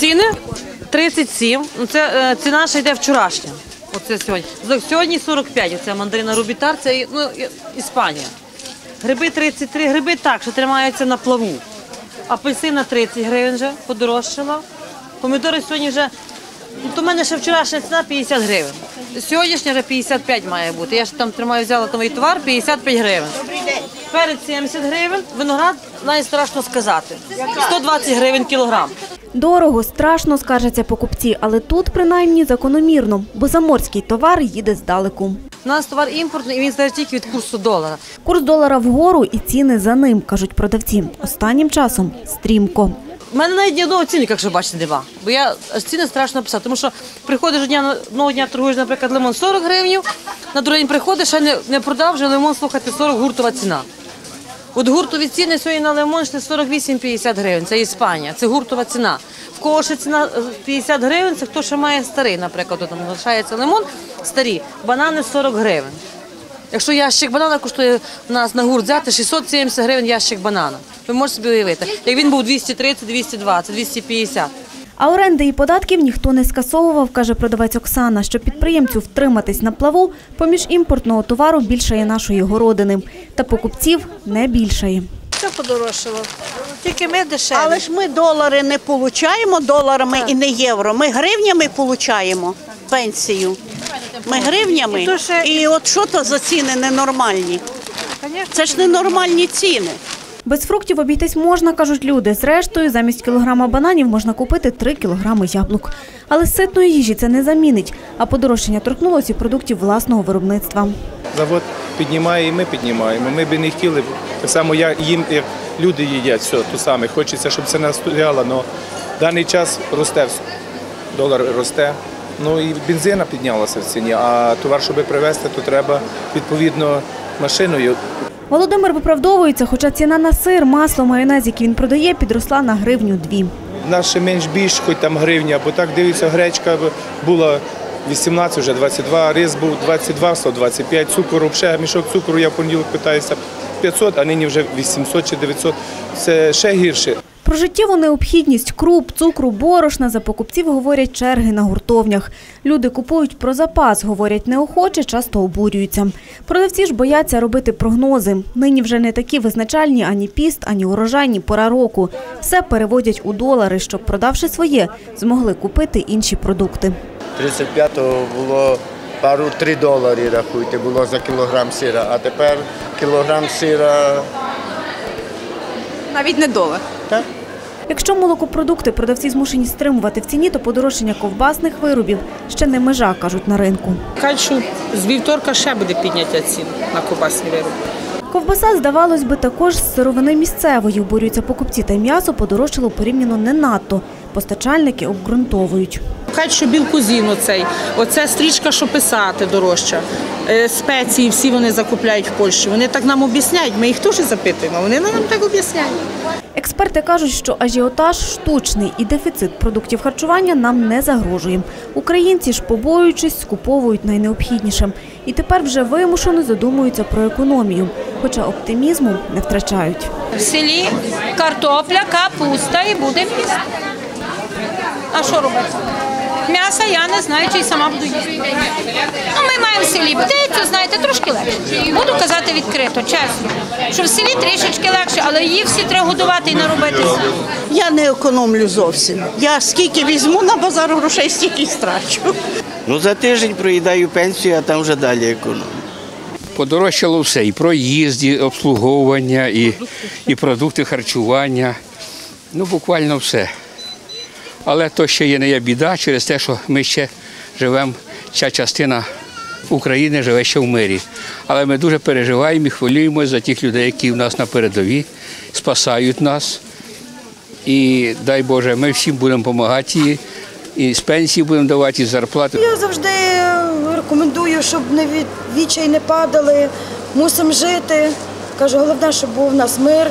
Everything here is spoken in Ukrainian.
Ціни 37. Ну, Це е, ціна ще йде вчорашня. Оце сьогодні. Сьогодні 45. Оце мандарина Рубітар, це і- ну, і- Іспанія. Гриби 33, гриби так, що тримаються на плаву. Апельсина 30 гривень вже подорожчала. Помідори сьогодні вже. Ну, то в мене ще вчорашня ціна 50 гривень. Сьогоднішня вже 55 має бути. Я ж там тримаю, взяла новий товар 55 гривень. Перець 70 гривень, виноград навіть страшно сказати. 120 гривень кілограм. Дорого, страшно, скаржаться покупці, але тут принаймні закономірно, бо заморський товар їде здалеку. У нас товар імпортний і він залежить тільки від курсу долара. Курс долара вгору і ціни за ним, кажуть продавці. Останнім часом стрімко. У мене навіть ні одного цінника, якщо бачите, нема. Бо я ціни страшно писати. Тому що приходиш дня одного дня торгуєш, наприклад, лимон 40 гривень, на другий день приходиш, ще не, не продав, вже лимон, слухайте, 40 гуртова ціна. От гуртові ціни сьогодні на лимон йшли 48-50 гривень. Це Іспанія, це гуртова ціна. В кого ще ціна е, 50 гривень, це хто ще має старий, наприклад, там залишається лимон, старі, банани 40 гривень. Якщо ящик банана коштує у нас на гурт взяти 670 гривень ящик банана. Ви можете собі уявити. Як він був 230, 220, 250. А оренди і податків ніхто не скасовував, каже продавець Оксана. Щоб підприємцю втриматись на плаву, поміж імпортного товару більшає нашої городини. Та покупців не більшає. Все подорожчало. Тільки ми дешеві. Але ж ми долари не получаємо доларами і не євро. Ми гривнями получаємо пенсію. Ми гривнями. І то ще- І от що то за ціни ненормальні? Це ж ненормальні ціни. Без фруктів обійтись можна, кажуть люди. Зрештою, замість кілограма бананів можна купити 3 кілограми яблук. Але ситної їжі це не замінить, а подорожчання торкнулося продуктів власного виробництва. Завод піднімає і ми піднімаємо. Ми б не хотіли, так само я їм, як люди їдять, все то саме. Хочеться, щоб це не стояло, але в даний час росте, долар росте. Ну і бензина піднялася в ціні, а товар, щоб привезти, то треба відповідно машиною. Володимир виправдовується, хоча ціна на сир, масло, майонез, які він продає, підросла на гривню дві. Наше менш більш, хоч там гривня, бо так дивиться, гречка була 18, вже 22, рис був 22, 125, цукору, взагалі, мішок цукру, я в понеділок питаюся 500, а нині вже 800 чи 900. Це ще гірше. Про життєву необхідність круп, цукру, борошна за покупців говорять черги на гуртовнях. Люди купують про запас, говорять неохоче, часто обурюються. Продавці ж бояться робити прогнози. Нині вже не такі визначальні ані піст, ані урожай, ні пора року. Все переводять у долари, щоб, продавши своє, змогли купити інші продукти. 35-го було пару 3 долари, рахуйте, було за кілограм сира, а тепер кілограм сира Навіть не долар. так? Якщо молокопродукти продавці змушені стримувати в ціні, то подорожчання ковбасних виробів ще не межа, кажуть на ринку. Кажуть, з вівторка ще буде підняття цін на ковбасні вироби. Ковбаса, здавалось би, також з сировини місцевої. Обурюються покупці та м'ясо подорожчало порівняно не надто. Постачальники обґрунтовують. Кажуть, що білкузін оцей, оце стрічка, що писати дорожча. Е, Спеції всі вони закупляють в Польщі. Вони так нам об'ясняють, ми їх теж запитуємо, вони нам так об'ясняють. Експерти кажуть, що ажіотаж штучний і дефіцит продуктів харчування нам не загрожує. Українці ж, побоюючись, скуповують найнеобхідніше. І тепер вже вимушено задумуються про економію, хоча оптимізму не втрачають. В селі картопля, капуста і буде місто. А що робити? М'яса я не знаю, чи й сама буду їсти. Ну, ми маємо в селі птицю, знаєте, трошки легше. Буду казати відкрито, чесно. Що в селі трішечки легше, але її всі треба годувати і наробитися. Я не економлю зовсім. Я скільки візьму на базар грошей, стільки й страчу. Ну за тиждень проїдаю пенсію, а там вже далі економію. Подорожчало все, і проїзд, і обслуговування, і, і продукти харчування. Ну, буквально все. Але то ще є не є біда через те, що ми ще живемо, ця частина України живе ще в мирі. Але ми дуже переживаємо і хвилюємося за тих людей, які в нас на передовій, спасають нас. І дай Боже, ми всім будемо допомагати, і, з пенсії будемо давати, і зарплати. Я завжди рекомендую, щоб не від відчай не падали, мусимо жити. Кажу, головне, щоб був у нас мир,